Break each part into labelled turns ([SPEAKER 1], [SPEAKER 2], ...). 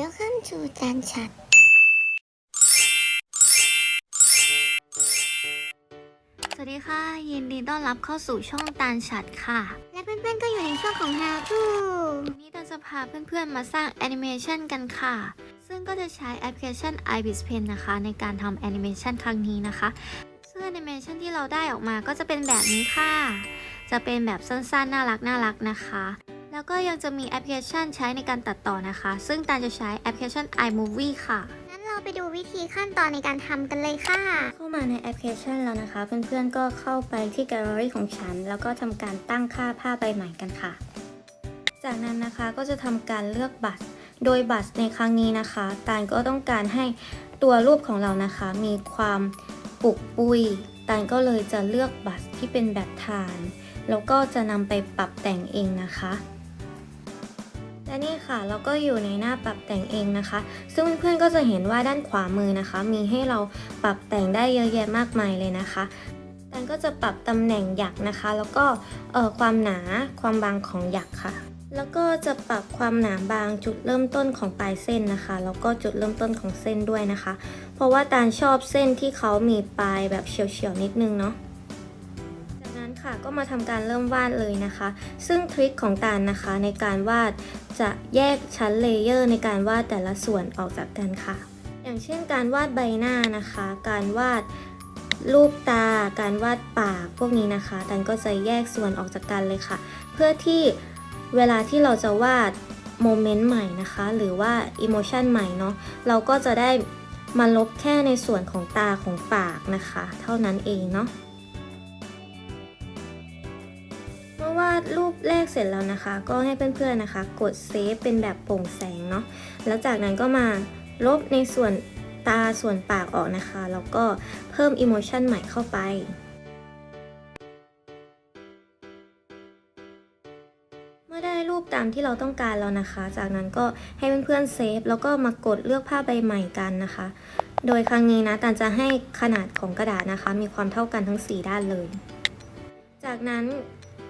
[SPEAKER 1] Welcome to จานชัด
[SPEAKER 2] สวัสดีค่ะ ยินดีต้อนรับเข้าสู่ช่องตาลฉัดค่ะ
[SPEAKER 1] และเพื่อนๆก็อยู่ในช่วงของ How to
[SPEAKER 2] วันนี้เราจะพาเพื่อนๆมาสร้างแอนิเมชันกันค่ะ ซึ่งก็จะใช้แอปพลิเคชัน ibis pen นะคะ ในการทำแอนิเมชันครั้งนี้นะคะ ซึ่งแอนิเมชันที่เราได้ออกมาก็จะเป็นแบบนี้ค่ะ จะเป็นแบบสั้นๆ น่ารักน่ารักนะคะ แล้วก็ยังจะมีแอปพลิเคชันใช้ในการตัดต่อนะคะ ซึ่งตาลจะใช้แอปพลิเคชัน iMovie ค่ะ
[SPEAKER 1] งั้นเราไปดูวิธีขั้นตอนในการทำกันเลยค่ะ
[SPEAKER 2] เข้ามาในแอปพลิเคชันแล้วนะคะ เพื่อนๆก็เข้าไปที่แกลเลอรี่ของฉัน แล้วก็ทำการตั้งค่าผ้าใบใหม่กันค่ะ จากนั้นนะคะก็จะทำการเลือกบัตร โดยบัตรในครั้งนี้นะคะตาลก็ต้องการให้ตัวรูปของเรานะคะ มีความปุกปุยตาลก็เลยจะเลือกบัตรที่เป็นแบบฐาน แล้วก็จะนำไปปรับแต่งเองนะคะ และนี่ค่ะเราก็อยู่ในหน้าปรับแต่งเองนะคะ ซึ่งเพื่อนๆก็จะเห็นว่าด้านขวามือนะคะ มีให้เราปรับแต่งได้เยอะแยะมากมายเลยนะคะกันก็จะปรับตำแหน่งหยักนะคะ แล้วก็เอ่อความหนาความบางของหยักค่ะ แล้วก็จะปรับความหนาบางจุดเริ่มต้นของปลายเส้นนะคะ แล้วก็จุดเริ่มต้นของเส้นด้วยนะคะ เพราะว่าตาลชอบเส้นที่เขามีปลายแบบเฉียวๆนิดนึงเนาะ ก็มาทำการเริ่มวาดเลยนะคะ ซึ่งทริคของตาลนะคะในการวาดจะแยกชั้นเลเยอร์ในการวาดแต่ละส่วนออกจากกันค่ะ อย่างเช่นการวาดใบหน้านะคะ การวาดรูปตา การวาดปากพวกนี้นะคะตันก็จะแยกส่วนออกจากกันเลยค่ะ เพื่อที่เวลาที่เราจะวาดโมเมนต์ใหม่นะคะ หรือว่าอิโมชันใหม่เนาะเราก็จะได้มาลบแค่ในส่วนของตาของปากนะคะ เท่านั้นเองเนาะาดรูปแรกเสร็จแล้วนะคะ ก็ให้เพื่อนๆนะคะ กดเซฟเป็นแบบโปร่งแสงเนาะแล้วจากนั้นก็มาลบในส่วนตาส่วนปากออกนะคะ แล้วก็เพิ่มอิโมชันใหม่เข้าไปเมื่อได้รูปตามที่เราต้องการแล้วนะคะ จากนั้นก็ให้เพื่อนๆเซฟแล้วก็มากดเลือกภาพใบใหม่กันนะคะ โดยครั้งนี้นะตันจะให้ขนาดของกระดาษนะคะ มีความเท่ากันทั้ง 4 ด้านเลย จากนั้น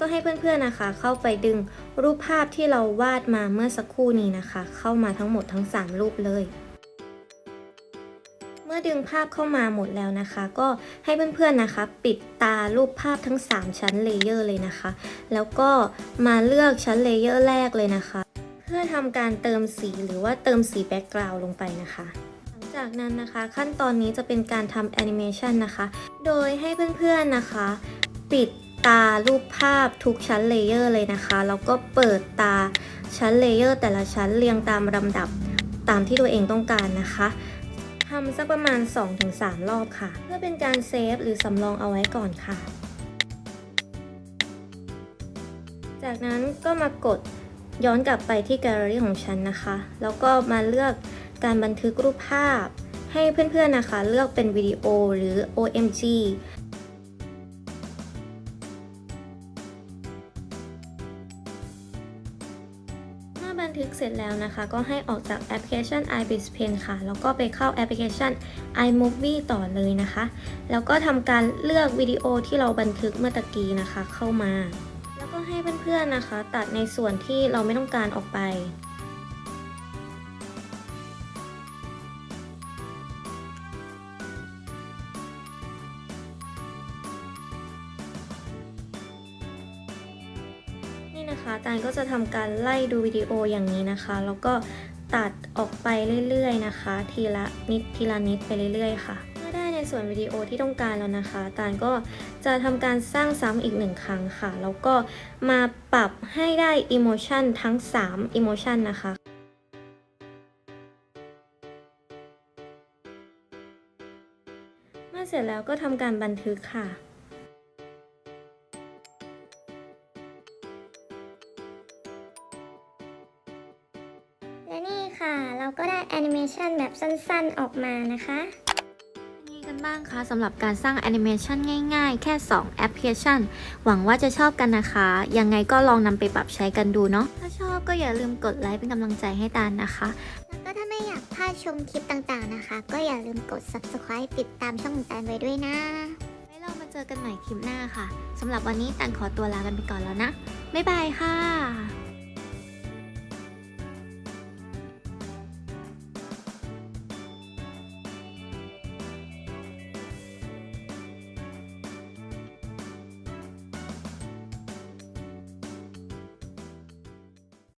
[SPEAKER 2] ก็ให้เพื่อนๆนะคะ เข้าไปดึงรูปภาพที่เราวาดมาเมื่อสักครู่นี้นะคะ เข้ามาทั้งหมดทั้ง 3 รูปเลย เมื่อดึงภาพเข้ามาหมดแล้วนะคะ ก็ให้เพื่อนๆนะคะ ปิดตารูปภาพทั้ง 3 ชั้นเลเยอร์เลยนะคะ แล้วก็มาเลือกชั้นเลเยอร์แรกเลยนะคะ เพื่อทำการเติมสีหรือว่าเติมสีแบ็กกราวด์ลงไปนะคะหลังจากนั้นนะคะขั้นตอนนี้จะเป็นการทำแอนิเมชันนะคะ โดยให้เพื่อนๆนะคะ ปิด ตารูปภาพทุกชั้นเลเยอร์เลยนะคะ แล้วก็เปิดตาชั้นเลเยอร์แต่ละชั้นเรียงตามลำดับตามที่ตัวเองต้องการนะคะทำสักประมาณ 2-3 รอบค่ะ เพื่อเป็นการเซฟหรือสำรองเอาไว้ก่อนค่ะ จากนั้นก็มากดย้อนกลับไปที่แกลเลอรี่ของฉันนะคะ แล้วก็มาเลือกการบันทึกรูปภาพ ให้เพื่อนๆนะคะ เลือกเป็นวิดีโอหรือ OMG บันทึกเสร็จแล้วนะคะ ก็ให้ออกจากแอปพลิเคชัน ibis pen ค่ะ แล้วก็ไปเข้าแอปพลิเคชัน iMovie ต่อเลยนะคะ แล้วก็ทำการเลือกวิดีโอที่เราบันทึกเมื่อตะกี้นะคะเข้ามา แล้วก็ให้เพื่อนๆนะคะ ตัดในส่วนที่เราไม่ต้องการออกไป นี่นะคะตาลก็จะทำการไล่ดูวิดีโออย่างนี้นะคะ แล้วก็ตัดออกไปเรื่อยๆนะคะ ทีละนิดทีละนิดไปเรื่อยๆค่ะเมื่อได้ในส่วนวิดีโอที่ต้องการแล้วนะคะตาลก็จะทำการสร้างซ้ำอีกหนึ่งครั้งค่ะ แล้วก็มาปรับให้ได้อิโมชันทั้ง3อิโมชันนะคะเมื่อเสร็จแล้วก็ทำการบันทึกค่ะ
[SPEAKER 1] ค่ะ เราก็ได้แอนิเมชันแบบสั้นๆออกมานะคะ
[SPEAKER 2] เป็นยังไงกันบ้างคะสำหรับการสร้างแอนิเมชันง่ายๆ แค่ 2 แอปพลิเคชัน หวังว่าจะชอบกันนะคะ ยังไงก็ลองนำไปปรับใช้กันดูเนาะถ้าชอบก็อย่าลืมกดไลค์เป็นกำลังใจให้ตาลนะคะ
[SPEAKER 1] แล้วก็ถ้าไม่อยากพลาดชมคลิปต่างๆนะคะ ก็อย่าลืมกด subscribe ติดตามช่องของแตนไว้ด้วยนะ
[SPEAKER 2] ไว้เรามาเจอกันใหม่คลิปหน้าค่ะสำหรับวันนี้ตันขอตัวลากันไปก่อนแล้วนะบ๊ายบายค่ะ